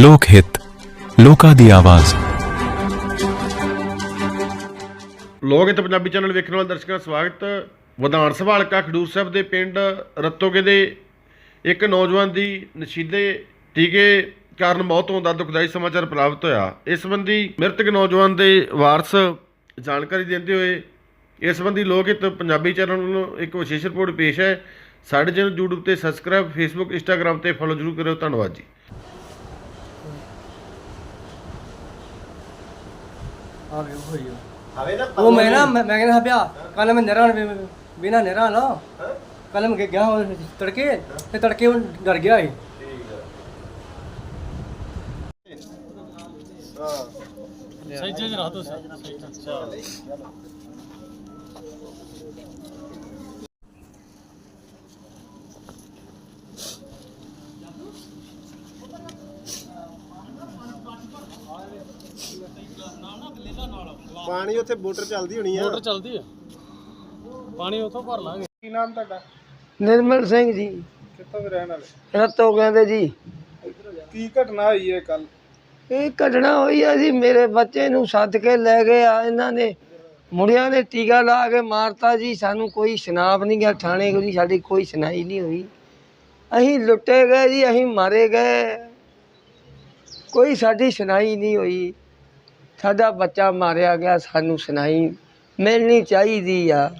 ਲੋਕ ਹਿੱਤ, ਲੋਕਾਂ ਦੀ ਆਵਾਜ਼। ਲੋਕ ਹਿੱਤ ਪੰਜਾਬੀ ਚੈਨਲ ਵੇਖਣ ਵਾਲੇ ਦਰਸ਼ਕਾਂ ਦਾ ਸਵਾਗਤ। ਵਿਧਾਨ ਸਭਾ ਹਲਕਾ ਖਡੂਰ ਸਾਹਿਬ ਦੇ ਪਿੰਡ ਰਤੋਗੇ ਦੇ ਇੱਕ ਨੌਜਵਾਨ ਦੀ ਨਸ਼ੀਲੇ ਟੀਕੇ ਕਾਰਨ ਮੌਤ ਹੋਣ ਦਾ ਦੁਖਦਾਈ ਸਮਾਚਾਰ ਪ੍ਰਾਪਤ ਹੋਇਆ। ਇਸ ਸੰਬੰਧੀ ਮ੍ਰਿਤਕ ਨੌਜਵਾਨ ਦੇ ਵਾਰਸ ਜਾਣਕਾਰੀ ਦਿੰਦੇ ਹੋਏ ਇਸ ਸੰਬੰਧੀ ਲੋਕ ਹਿੱਤ ਪੰਜਾਬੀ ਚੈਨਲ ਵੱਲੋਂ ਇੱਕ ਵਿਸ਼ੇਸ਼ ਰਿਪੋਰਟ ਪੇਸ਼ ਹੈ। ਸਾਡੇ ਚੈਨਲ YouTube ਤੇ ਸਬਸਕ੍ਰਾਈਬ Facebook, Instagram ਤੇ ਫੋਲੋ ਜ਼ਰੂਰ ਕਰਿਓ। ਧੰਨਵਾਦ ਜੀ। ਆ ਵੇ ਉਹ ਹੀ ਆ। ਉਹ ਮੈਂ ਨਾ ਮੈਂ ਮੈਂ ਕਹਿੰਦਾ ਪਿਆ ਕੱਲ ਮੈਂ ਨਹਿਰਾਂ ਵੀ- ਬਿਨਾਂ ਨਹਿਰਾਂ ਨਾ ਕੱਲ ਮੈਂ ਗਿਆ ਉਹ ਤੜਕੇ ਤੇ ਤੜਕੇ ਉਹ ਡਰ ਗਿਆ ਸੀ। ਪਾਣੀ ਉੱਥੇ ਮੋਟਰ ਚੱਲਦੀ ਹੋਣੀ ਆ। ਮੋਟਰ ਚੱਲਦੀ ਆ। ਪਾਣੀ ਉੱਥੋਂ ਭਰ ਲਾਂਗੇ। ਕੀ ਨਾਮ ਤੁਹਾਡਾ? ਨਿਰਮਲ ਸਿੰਘ ਜੀ। ਕਿੱਥੋਂ ਦੇ ਰਹਿਣ ਵਾਲੇ? ਰਤੋ ਕਹਿੰਦੇ ਜੀ। ਕੀ ਘਟਨਾ ਹੋਈ ਹੈ ਕੱਲ ਇਹ ਘਟਨਾ ਹੋਈ ਆ ਜੀ ਮੇਰੇ ਬੱਚੇ ਨੂੰ ਸੱਦ ਕੇ ਲੈ ਗਏ ਆ। ਇਹਨਾਂ ਨੇ ਮੁੰਡਿਆਂ ਨੇ ਟੀਕਾ ਲਾ ਕੇ ਮਾਰਤਾ ਜੀ। ਸਾਨੂੰ ਕੋਈ ਸ਼ਨਾਪ ਨਹੀਂ ਗਿਆ ਥਾਣੇ ਕੋਈ ਸਾਡੀ ਕੋਈ ਸੁਣਾਈ ਨਹੀਂ ਹੋਈ। ਅਸੀਂ ਲੁੱਟੇ ਗਏ ਜੀ ਅਸੀਂ ਮਾਰੇ ਗਏ। ਕੋਈ ਸਾਡੀ ਸੁਣਾਈ ਨਹੀਂ ਹੋਈ। ਸਾਡਾ ਬੱਚਾ ਮਾਰਿਆ ਗਿਆ ਸਾਨੂੰ ਸੁਣਾਈ। ਮਿਲਣੀ ਚਾਹੀਦੀ ਆ।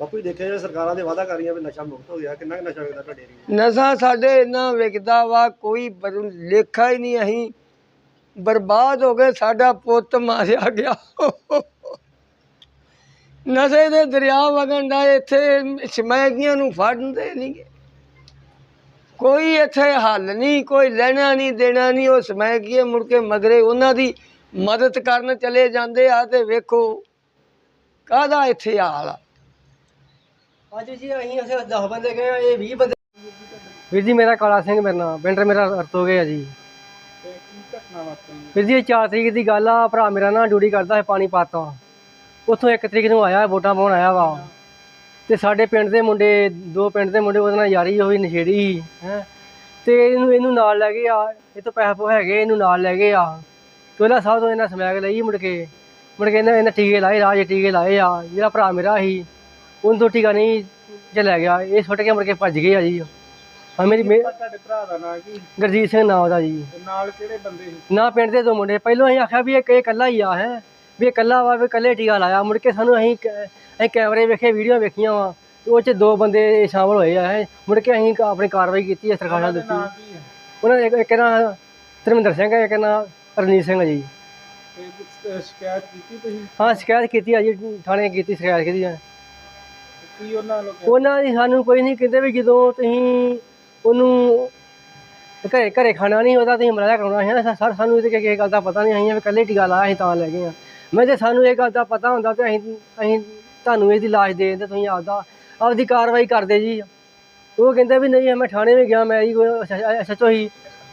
ਬਾਪੂ ਜੀ ਦੇਖਿਆ ਜਿਹੜਾ ਸਰਕਾਰਾਂ ਦੇ ਵਾਅਦਾ ਕਰ ਰਹੀਆਂ ਵੀ ਨਸ਼ਾ ਮੁਕਤ ਹੋ ਗਿਆ ਕਿੰਨਾ ਕੁ ਨਸ਼ਾ ਵਿਕਦਾ ਤੁਹਾਡੇ ਏਰੀਏ ਨਸ਼ਾ ਸਾਡੇ ਇੰਨਾ ਵਿਕਦਾ ਵਾ ਕੋਈ ਬਰ- ਲੇਖਾ ਹੀ ਨਹੀਂ ਅਸੀਂ। ਬਰਬਾਦ ਹੋ ਗਏ ਸਾਡਾ ਪੁੱਤ ਮਾਰਿਆ ਗਿਆ। ਨਸ਼ੇ ਦੇ ਦਰਿਆ ਵਗਣ ਦਾ ਇੱਥੇ ਸਮੈਗੀਆਂ ਨੂੰ ਫੜਨਦੇ ਨਹੀਂ ਗੇ। ਕੋਈ ਇੱਥੇ ਹੱਲ ਨਹੀਂ ਕੋਈ ਲੈਣਾ ਨਹੀਂ ਦੇਣਾ ਨਹੀਂ ਉਹ ਸਮੈਗੀਏ ਮੁੜ ਕੇ ਮਗਰੇ। ਉਹਨਾਂ ਦੀ ਮਦਦ ਕਰਨ ਚਲੇ ਜਾਂਦੇ ਆ ਤੇ ਵੇਖੋ ਕਾਹਦਾ ਇੱਥੇ ਹਾਲ ਆ। ਅੱਜ ਜੀ ਅਸੀਂ ਅਸੀਂ 10 ਬੰਦੇ ਗਏ ਆ ਇਹ 20 ਬੰਦੇ ਵੀਰ ਜੀ ਮੇਰਾ ਕਾਲਾ ਸਿੰਘ ਮੇਰਾ ਨਾਮ ਪਿੰਡ ਮੇਰਾ ਅਰਤੋ ਗਿਆ ਜੀ। ਵੀਰ ਜੀ ਇਹ 4 ਤਰੀਕ ਦੀ ਗੱਲ ਆ ਭਰਾ ਮੇਰਾ ਨਾ ਡਿਊਟੀ ਕਰਦਾ ਹੈ ਪਾਣੀ ਪਾਤਾ। ਉੱਥੋਂ 1 ਤਰੀਕ ਨੂੰ ਆਇਆ ਵੋਟਾਂ ਪਾਉਣ ਆਇਆ ਵਾ। ਤੇ ਸਾਡੇ ਪਿੰਡ ਦੇ ਮੁੰਡੇ ਦੋ ਪਿੰਡ ਦੇ ਮੁੰਡੇ ਉਹਦੇ ਨਾਲ ਯਾਰੀ ਹੋਈ ਨਸ਼ੇੜੀ ਸੀ ਹੈ। ਤੇ ਇਹਨੂੰ ਇਹਨੂੰ ਨਾਲ ਲੈ ਗਏ ਆ ਇਹ ਤੋਂ ਪੈਸੇ ਪੋ ਹੈਗੇ ਇਹਨੂੰ ਨਾਲ ਲੈ ਗਏ ਆ। ਚੋਲਾ ਸਾਹਿਬ ਤੋਂ ਇਹਨਾਂ ਸਮੈਕ ਲਈ ਮੁੜ ਕੇ। ਮੁੜ ਕੇ ਇਹਨਾਂ ਇਹਨਾਂ ਟੀਕੇ ਲਾਏ ਰਾਜ ਟੀਕੇ ਲਾਏ ਆ। ਜਿਹੜਾ ਭਰਾ ਮੇਰਾ ਸੀ ਉਹਨੂੰ ਤੋਂ ਟੀਕਾ ਨਹੀਂ ਚਲਿਆ ਗਿਆ। ਇਹ ਸੁੱਟ ਕੇ ਮੁੜ ਕੇ ਭੱਜ ਗਏ ਆ ਜੀ। ਹਾਂ ਮੇਰੀ ਮੇ- ਤੁਹਾਡੇ ਭਰਾ ਦਾ ਨਾਂ ਕੀ? ਗੁਰਜੀਤ ਸਿੰਘ ਨਾਮ ਉਹਦਾ ਜੀ। ਤੇ ਨਾਲ ਕਿਹੜੇ ਬੰਦੇ ਸੀ? ਨਾ ਪਿੰਡ ਦੇ ਦੋ ਮੁੰਡੇ। ਪਹਿਲਾਂ ਅਸੀਂ ਆਖਿਆ ਵੀ ਇਹ ਇਹ ਇਕੱਲਾ ਹੀ ਆ ਹੈ। ਵੀ ਇਹ ਇਕੱਲਾ ਵਾ ਵੀ ਇਕੱਲੇ ਟੀਕਾ ਲਾਇਆ। ਮੁੜ ਕੇ ਸਾਨੂੰ ਅਸੀਂ ਕ- ਅਸੀਂ ਕੈਮਰੇ ਵੇਖੇ ਵੀਡੀਓ ਵੇਖੀਆਂ ਵਾ ਤੇ ਉਹ ਚ ਦੋ ਬੰਦੇ ਸ਼ਾਮਲ ਹੋਏ ਆ। ਹੈ ਮੁੜ ਕੇ ਅਸੀਂ ਕ- ਆਪਣੀ ਕਾਰਵਾਈ ਕੀਤੀ ਹੈ ਸਰਕਾਰਾਂ ਦਿੱਤੀ। ਨਾਂ ਕੀ ਹੈ ਉਹਨਾਂ ਨੇ ਇੱਕ- ਇੱਕ ਨਾ ਧਰਮਿੰਦਰ ਸਿੰਘ ਹੈ ਇੱਕ ਨਾ ਰਣਜੀਤ ਸਿੰਘ ਹੈ ਜੀ। ਤੇ ਕੁਛ ਸ਼ਿਕਾਇਤ ਕੀਤੀ ਤੁਸੀਂ? ਹਾਂ ਸ਼ਿਕਾਇਤ ਕੀਤੀ ਆ ਜੀ ਥਾਣੇ ਕੀਤੀ ਸ਼ਿਕਾਇਤ ਕੀਤੀ ਆ। ਕੀ ਉਹਨਾਂ ਦੀ ਸਾਨੂੰ ਕੋਈ ਨਹੀਂ ਕਹਿੰਦੇ ਵੀ ਜਦੋਂ ਤੁਸੀਂ ਉਹਨੂੰ ਘਰੇ ਘਰੇ ਖਾਣਾ ਨਹੀਂ ਉਹਦਾ ਤੁਸੀਂ ਮਰਾਇਆ ਕਰਾਉਣਾ ਹੈ ਨਾ। ਸਰ ਸਾਨੂੰ ਇਹਦੇ ਕਿਸੇ ਗੱਲ ਦਾ ਪਤਾ ਨਹੀਂ ਅਸੀਂ ਵੀ ਇਕੱਲੇ ਟੀਕਾ ਲਾਇਆ ਅਸੀਂ ਤਾਂ ਲੈ ਗਏ ਆ। ਮੈਂ ਜੇ ਸਾਨੂੰ ਇਹ ਗੱਲ ਦਾ ਪਤਾ ਹੁੰਦਾ ਤੇ ਅਸੀਂ ਅਸੀਂ ਤੁਹਾਨੂੰ ਇਹਦੀ ਲਾਸ਼ ਦੇ ਦਿੰਦੇ ਤੁਸੀਂ ਆਪਦਾ ਆਪਦੀ ਕਾਰਵਾਈ ਕਰਦੇ ਜੀ। ਉਹ ਕਹਿੰਦੇ ਵੀ ਨਹੀਂ ਮੈਂ ਥਾਣੇ ਵੀ ਗਿਆ ਮੈਂ ਜੀ ਸੱਚੋ ਹੀ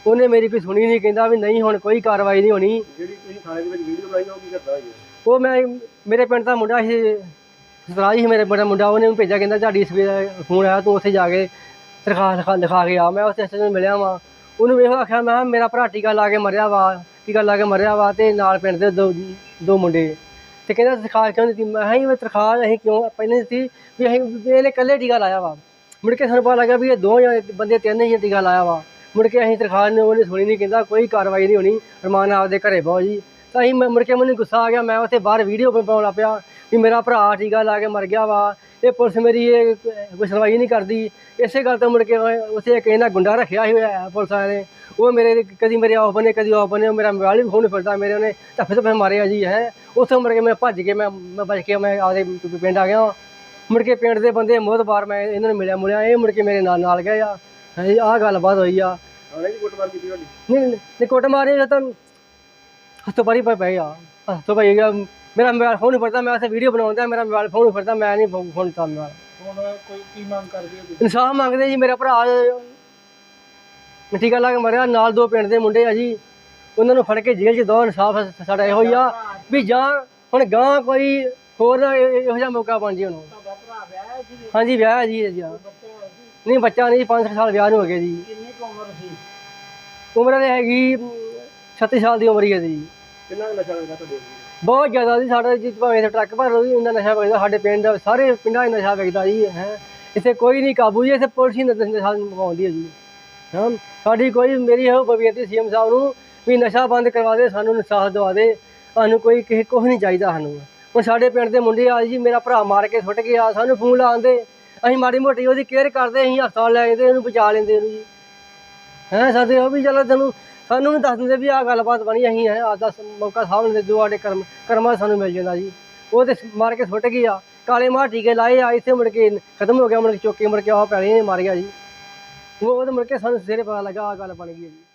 ਉਹਨੇ ਮੇਰੀ ਕੋਈ ਸੁਣੀ ਨਹੀਂ ਕਹਿੰਦਾ ਵੀ ਨਹੀਂ ਹੁਣ ਕੋਈ ਕਾਰਵਾਈ ਨਹੀਂ ਹੋਣੀ। ਜਿਹੜੀ ਤੁਸੀਂ ਥਾਣੇ ਦੇ ਵਿੱਚ ਵੀਡੀਓ ਬਣਾਈ ਉਹ ਕੀ ਕਰਦਾ ਹੋਈ ਉਹ ਮੈਂ ਮੇਰੇ ਪਿੰਡ ਦਾ ਮੁੰਡਾ ਸੀ ਸਤਰਾਜ ਸੀ ਮੇਰੇ ਬੜਾ ਮੁੰਡਾ ਉਹਨੇ ਮੈਨੂੰ ਭੇਜਿਆ ਕਹਿੰਦਾ ਤੁਹਾਡੀ ਸਵੇਰ ਫੋਨ ਆਇਆ ਤੂੰ ਉੱਥੇ ਜਾ ਕੇ ਦਰਖਾਸਤ ਲਿਖਾ ਕੇ ਆ। ਮੈਂ ਉੱਥੇ ਐਸਐਸ ਨੂੰ ਮਿਲਿਆ ਵਾਂ ਉਹਨੂੰ ਇਹੋ ਆਖਿਆ ਮੈਂ ਮੇਰਾ ਭਰਾ ਟੀਕਾ ਲਾ ਕੇ ਮਰਿਆ ਵਾ। ਟੀਕਾ ਲਾ ਕੇ ਮਰਿਆ ਵਾ ਤੇ ਨਾਲ ਪਿੰਡ ਦੇ ਦੋ ਦੋ ਮੁੰਡੇ। ਤੇ ਕਹਿੰਦਾ ਦਰਖਾਸਤ ਕਿਉਂ ਦਿੱਤੀ? ਮੈਂ ਕਿਹਾ ਜੀ ਅਸੀਂ ਕਿਉਂ ਪਹਿਲੇ ਦਿੱਤੀ? ਵੀ ਅਸੀਂ ਵੀ ਇਹਨੇ ਇਕੱਲੇ ਟੀਕਾ ਲਾਇਆ ਵਾ। ਮੁੜ ਕੇ ਸਾਨੂੰ ਪਤਾ ਲੱਗਾ ਵੀ ਇਹ ਦੋ ਜਾਂ ਬੰਦੇ ਤਿੰਨ ਹੀ ਟੀਕਾ ਲਾਇਆ ਵਾ। ਮੁੜ ਕੇ ਅਸੀਂ ਦਰਖਾਸਤ ਨੇ ਉਹਨੇ ਸੁਣੀ ਨਹੀਂ ਕਹਿੰਦਾ ਕੋਈ ਕਾਰਵਾਈ ਨਹੀਂ ਹੋਣੀ, ਰਮਾਨ ਆਪਦੇ ਘਰੇ ਬਹੁ ਜੀ। ਤਾਂ ਅਸੀਂ ਮੈਂ- ਮੁੜ ਕੇ ਮੈਨੂੰ ਗੁੱਸਾ ਆ ਗਿਆ, ਮੈਂ ਉੱਥੇ ਬਾਹਰ ਵੀਡੀਓ ਪਾਉਣ ਲੱਗ ਪਿਆ ਵੀ ਮੇਰਾ ਭਰਾ ਟੀਕਾ ਲਾ ਕੇ ਮਰ ਗਿਆ ਵਾ। ਇਹ ਪੁਲਿਸ ਮੇਰੀ ਇਹ ਕੋਈ ਸੁਣਵਾਈ ਨਹੀਂ ਕਰਦੀ। ਇਸੇ ਗੱਲ ਤੋਂ ਮੁੜ ਕੇ ਮੈਂ ਉੱਥੇ ਇੱਕ ਇਹਨਾਂ ਗੁੰਡਾ ਰੱਖਿਆ ਸੀ ਹੋਇਆ ਪੁਲਿਸ ਵਾਲਿਆਂ ਨੇ। ਉਹ ਮੇਰੇ ਕਦੀ ਮੇਰੇ ਆਫ ਬਣੇ ਕਦੀ ਆਫ ਬਣੇ ਮੇਰਾ ਮੋਬਾਈਲ ਵੀ ਖੋਣ ਫਿਰਦਾ ਮੇਰੇ ਉਹਨੇ ਤਾਂ ਫਿਰ ਫਿਰ ਮਾਰਿਆ ਜੀ ਹੈ। ਉੱਥੋਂ ਮੁੜ ਕੇ ਮੈਂ ਭੱਜ ਕੇ ਮੈਂ ਮੈਂ ਬਚ ਕੇ ਮੈਂ ਆਪਦੇ ਪਿੰਡ ਆ ਗਿਆ। ਮੁੜ ਕੇ ਪਿੰਡ ਦੇ ਬੰਦੇ ਮੋਹਤਬਾਰ ਮੈਂ ਇਹਨਾਂ ਨੂੰ ਮਿਲਿਆ ਮੁਲਿਆ ਇਹ ਮੁੜ ਕੇ ਮੇਰੇ ਨਾਲ ਨਾਲ ਗਏ ਆ। ਹੈ ਆਹ ਗੱਲਬਾਤ ਹੋਈ ਆ। ਥਾਣੇ ਦੀ ਕੁੱਟਮਾਰ ਕੀਤੀ ਤੁਹਾਡੀ? ਨਹੀਂ ਨਹੀਂ ਨਹੀਂ, ਕੁੱਟ ਮਾਰੀ ਤਾਂ ਹੱਥੋਂ ਪਰੀ ਪਏ ਪਏ ਆ। ਹੱਥੋਂ ਪਈ ਗਿਆ ਮੇਰਾ ਮੋਬਾਈਲ ਫੋਨ ਨਹੀਂ ਫੜਦਾ ਮੈਂ ਉੱਥੇ ਵੀਡੀਓ ਬਣਾਉਂਦਾ ਮੇਰਾ ਮੋਬਾਈਲ ਫੋਨ ਨਹੀਂ ਫੜਦਾ ਮੈਂ ਨਹੀਂ ਫੋਨ ਫੋਨ ਮੇਰਾ ਹੁਣ ਕੋਈ ਕੀ ਮੰਗ ਕਰਦੇ ਹੋ ਤੁਸੀਂ? ਇਨਸਾਫ ਮੰਗਦੇ ਜੀ ਮੇਰਾ ਭਰਾ ਮਿੱਟੀ ਲਾ ਕੇ ਮਰਿਆ ਨਾਲ ਦੋ ਪਿੰਡ ਦੇ ਮੁੰਡੇ ਆ ਜੀ। ਉਹਨਾਂ ਨੂੰ ਫੜ ਕੇ ਜੇਲ੍ਹ 'ਚ ਦੋ ਇਨਸਾਫ ਸਾਡਾ ਇਹੋ ਹੀ ਆ ਵੀ ਜਾਂ ਹੁਣ ਗਾਂ ਕੋਈ ਹੋਰ ਇਹ- ਇਹੋ ਜਿਹਾ ਮੌਕਾ ਬਣ ਜੇ ਹੁਣ ਹਾਂਜੀ ਵਿਆਹ ਹੈ ਜੀ? ਜੀ ਹਾਂ। ਨਹੀਂ ਬੱਚਾ ਨਹੀਂ 5 ਸਾਲ ਵਿਆਹ ਨੂੰ ਹੋ ਗਏ ਜੀ। ਕਿੰਨੀ ਕੁ ਉਮਰ ਸੀ? ਉਮਰ ਹੈਗੀ ਅਮ, 36 ਸਾਲ ਦੀ ਉਮਰ ਹੀ ਹੈ ਜੀ। ਕਿੰਨਾ ਨਸ਼ਾ ਵੇਚਦਾ ਤੁਹਾਡੇ ਬਹੁਤ ਜ਼ਿਆਦਾ ਜੀ ਸਾਡਾ ਜੀ ਭਾਵੇਂ ਇੱਥੇ ਟਰੱਕ ਭਰ ਲਓ ਜੀ ਇੰਨਾ ਨਸ਼ਾ ਵਿਕਦਾ ਸਾਡੇ ਪਿੰਡ ਦਾ, ਸਾਰੇ ਪਿੰਡਾਂ 'ਚ ਨਸ਼ਾ ਵਿਕਦਾ ਜੀ, ਹੈ। ਇੱਥੇ ਕੋਈ ਨਹੀਂ ਕਾਬੂ ਜੀ, ਇੱਥੇ ਪੁਲਿਸ ਹੀ ਨਸ਼ਾ ਨਸ਼ਾ ਮੁਕਾਉਂਦੀ ਹੈ ਜੀ, ਹਾਂ। ਸਾਡੀ ਕੋਈ, ਮੇਰੀ ਇਹੋ ਬੇਨਤੀ ਸੀਐਮ ਸਾਹਿਬ ਨੂੰ ਵੀ ਨਸ਼ਾ ਬੰਦ ਕਰਵਾ ਦੇ, ਸਾਨੂੰ ਇਨਸਾਫ ਦਵਾ ਦੇ, ਸਾਨੂੰ ਕੋਈ ਕਿਸੇ, ਕੁਛ ਨਹੀਂ ਚਾਹੀਦਾ ਸਾਨੂੰ। ਹੁਣ ਸਾਡੇ ਪਿੰਡ ਦੇ ਮੁੰਡੇ ਆ ਜੀ, ਮੇਰਾ ਭਰਾ ਮਾਰ ਕੇ ਸੁੱਟ ਗਿਆ, ਸਾਨੂੰ ਫੋਨ ਲਾਉਂਦੇ ਅਸੀਂ ਮਾੜੀ ਮੋਟੀ ਉਹਦੀ ਕੇਅਰ ਕਰਦੇ, ਅਸੀਂ ਹਸਪਤਾਲ ਲੈ ਜਾਂਦੇ, ਉਹਨੂੰ ਬਚਾ ਲੈਂਦੇ ਉਹਨੂੰ ਜੀ। ਹੈਂ, ਸਾਡੇ ਉਹ ਵੀ ਚਲੋ ਤੈਨੂੰ ਸਾਨੂੰ ਵੀ ਦੱਸ ਦਿੰਦੇ ਵੀ ਆਹ ਗੱਲਬਾਤ ਬਣੀ, ਅਸੀਂ ਹੈ ਆਦਾ ਮੌਕਾ ਸਾਹਬ ਲੈਂਦੇ, ਜੋ ਸਾਡੇ ਕਰਮ, ਕਰਮਾਂ 'ਚ ਸਾਨੂੰ ਮਿਲ ਜਾਂਦਾ ਜੀ। ਉਹ ਤੇ ਮਾਰ ਕੇ ਸੁੱਟ ਗਈ ਆ। ਕਾਲੇ ਮਾਰ ਟੀਕੇ ਲਾਏ ਆ, ਇੱਥੇ ਮੁੜ ਕੇ ਖਤਮ ਹੋ ਗਿਆ, ਮੁੜ ਕੇ ਚੁੱਕ ਕੇ ਮੁੜ ਕੇ ਆਹ ਪੈਲੀ ਨੇ ਮਾਰ ਗਿਆ ਜੀ। ਉਹ ਉਹਦੇ ਮੁੜ ਕੇ ਸਾਨੂੰ ਸਿਰੇ ਪਤਾ ਲੱਗਾ, ਆਹ ਗੱਲ ਬਣ ਗਈ ਹੈ ਜੀ।